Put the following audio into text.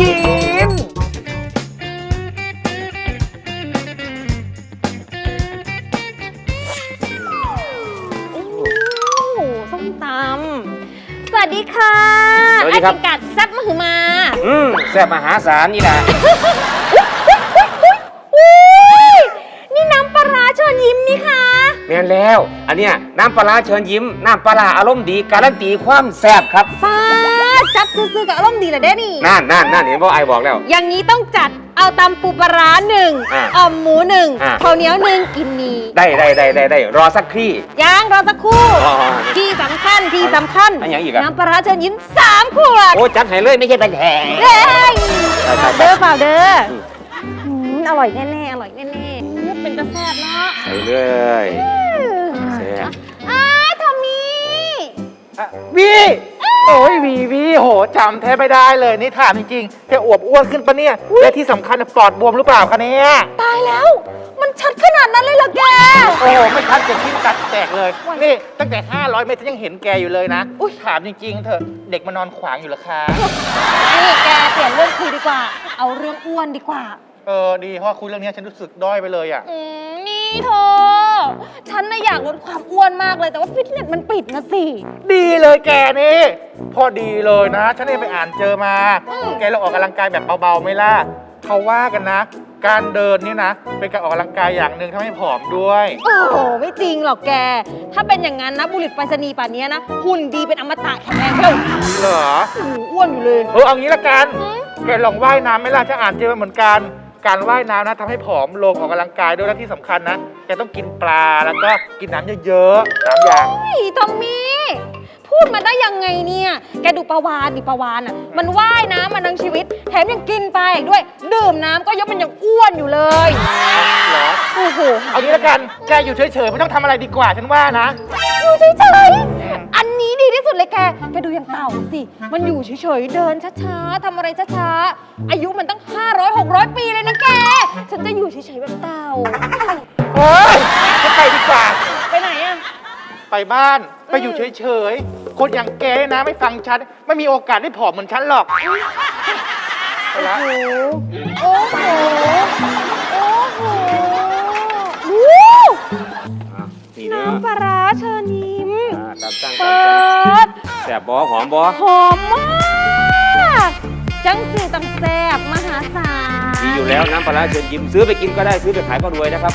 ยิ้มโอ้โหส้มตำสวัสดีค่ะสวัสดีครับไอ้เก่งกัดแซ่บมหึมา อืมแซ่บมหาศาลนี่นะอุ้ยนี่น้ำปลาร้าเชิญยิ้มนี่ค่ะ แม่นแล้ว อันเนี้ยน้ำปลาร้าเชิญยิ้ม น้ำปลาร้าอารมณ์ดี การันตีความแซ่บครับ ป้าด จับซื้อๆกับอารมณ์ดีเลยเด้นี่ นั่นนั่นนั่นเห็นว่าไอบอกแล้ว อย่างนี้ต้องจัดเอาตำปูปลาร้าหนึ่งอ่าอ่อมหมูหนึ่งอ่าข้าวเหนียวหนึ่งกินนีได้ได้ได้ได้ได้รอสักครี่ ย่างรอสักครู่ อ๋อที่สำคัญที่สำคัญอันอย่างอีกอะ น้ำปลาร้าเชิญยิ้มสามขวดโอ้จัดให้เลยไม่ใช่เป็นแหงเฮ้ยใช่ใช่เปล่าเด้อเปล่าเด้ออืมอืมอร่อยแน่ๆอร่อยแน่ๆเลือกเป็นตะแซ่บเนาะใส่เลยแวีวีโหจำแทบไม่ได้เลยนี่ถามจริงๆแกอวบอ้วนขึ้นปะเนี่ย และที่สำคัญปอดบวมหรือเปล่าคะเนี่ยตายแล้ว มันชัดขนาดนั้นเลยเหรอแก โอ้โหไม่ชัดจะทิ้งตัดแตกเลย นี่ตั้งแต่ 500 เมตรฉันยังเห็นแกอยู่เลยนะอุ้ยถามจริงๆเถอะเด็กมานอนขวางอยู่เหรอคะนี่แกเปลี่ยนเรื่องคุยดีกว่า เอาเรื่องอ้วนดีกว่า เออดีเพราะว่าคุยเรื่องนี้ฉันรู้สึกด้อยไปเลยอะ อืมนี่เธอ ฉันน่ะอยากลดความอ้วนมากเลยแต่ว่าฟิตเนสมันปิดนะสิ ดีเลยแกนี่ พอดีเลยนะ ฉันเองไปอ่านเจอมา อืม แกลองออกกำลังกายแบบเบาๆไหม่ล่ะเขาว่ากันนะ การเดินนี่นะ เป็นการออกกำลังกายอย่างหนึ่งทำให้ผอมด้วย โอ้โหไม่จริงหรอกแก ถ้าเป็นอย่างนั้นนะบุรุษไปรษณีย์ป่านนี้นะ หุ่นดีเป็นอมตะแข็งแรงเท่าเหรอโอ้โหอ้วนอยู่เลย เออเอางี้ละกันอืมแกลองว่ายน้ำไหม่ล่ะฉันอ่านเจอมาเหมือนกัน การว่ายน้ำนะทำให้ผอมลงออกกำลังกายด้วยและที่สำคัญนะแกต้องกินปลาแล้วก็กินน้ำเยอะๆสามอย่าง เฮ้ยทอมมี่พูดมาได้ยังไงเนี่ย แกดูปลาวานดิปลาวานอะ มันว่ายน้ำมาทั้งชีวิต แถมยังกินปลาอีกด้วย ดื่มน้ำก็ยังมันยังอ้วนอยู่เลยเหรอโอ้โหเอางี้ละกันแกอยู่เฉยๆไม่ต้องทำอะไรดีกว่าฉันว่านะ อยู่เฉยๆ อันนี้ดีที่สุดเลยแก แกดูอย่างเต่าสิ มันอยู่เฉยๆ เดินช้าๆทำอะไรช้าๆ อายุมันตั้ง 500 600 ปีเลยนะแก ฉันจะอยู่เฉยๆ แบบเต่าโอ้ยฉันไปดีกว่า ไปไหนอะ ไปบ้านไปอยู่เฉยๆ คนอย่างแกนะไม่ฟังฉัน ไม่มีโอกาสได้ผอมเหมือนฉันหรอกไปละโอ้โหาตามตั้งตามเปิตั้งดแซ่บบอหอมบอหอมมาก จังสีตังแซบมหาศาล ดีอยู่แล้วน้ำปลาร้าเชิญยิ้มซื้อไปกินก็ได้ซื้อไปขายก็รวยนะครับ